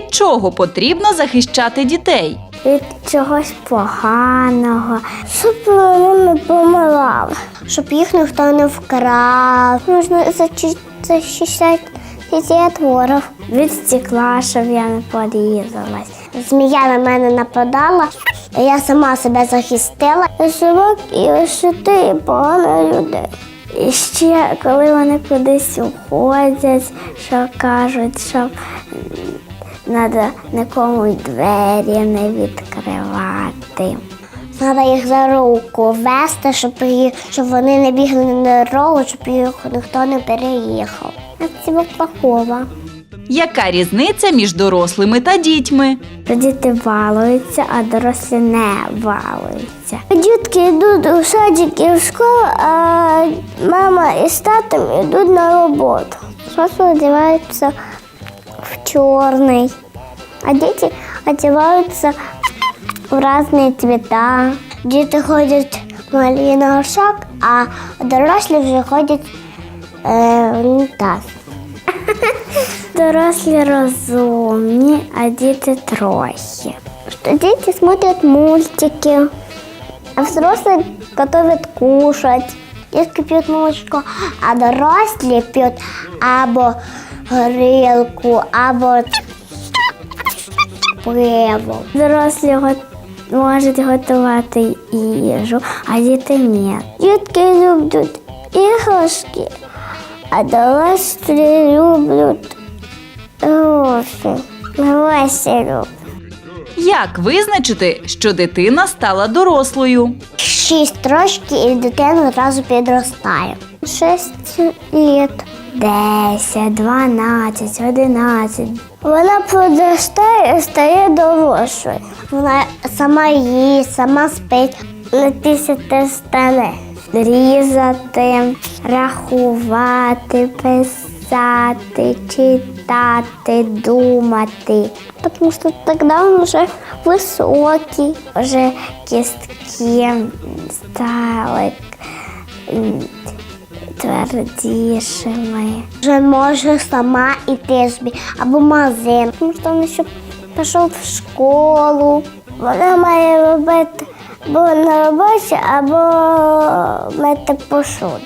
Від чого потрібно захищати дітей? від чогось поганого, щоб вони не помирали, щоб їх ніхто не вкрав. Можна захищати дітей від ворог. Від стекла, щоб я не порізалась. Змія на мене нападала, я сама себе захистила. Живок і шити і погано людей. І ще коли вони кудись уходять, що кажуть, що Треба нікому й двері не відкривати. Треба їх за руку вести, щоб, їх, щоб вони не бігли на дорогу, щоб їх ніхто не переїхав. Це плохого. Яка різниця між дорослими та дітьми? Діти балуються, а дорослі не балуються. Дітки йдуть у садик і в школу, а мама із татом йдуть на роботу. Взрослые одеваются в черный, а дети одеваются в разные цвета. Дети ходят в малиновый шаг, а дорослі вже ходять е, в унітаз. Дорослі розумні, а діти трохи. Что дети смотрят мультики, а взрослые готовят кушать. Детки пьют молочко, а дорослі п'ють або горілку, або пиво. Дорослі можуть готувати їжу, а діти ні. Дітки люблять іграшки, а дорослі люблять гроші. Гроші люблять. Як визначити, що дитина стала дорослою? Шість років і дитина одразу підростає. Шість літ. Десять, дванадцять, одинадцять. Вона підростає і стає дорослою. Вона сама їсть, сама спить. На тисяти стане. Різати, рахувати, писати, читати, думати. Тому що тоді він вже високий, вже кістки стали твердішими. Вже може сама йти собі або магазин. Тому що вона ще пішов в школу. Вона має робити або на роботі, або мити посуду.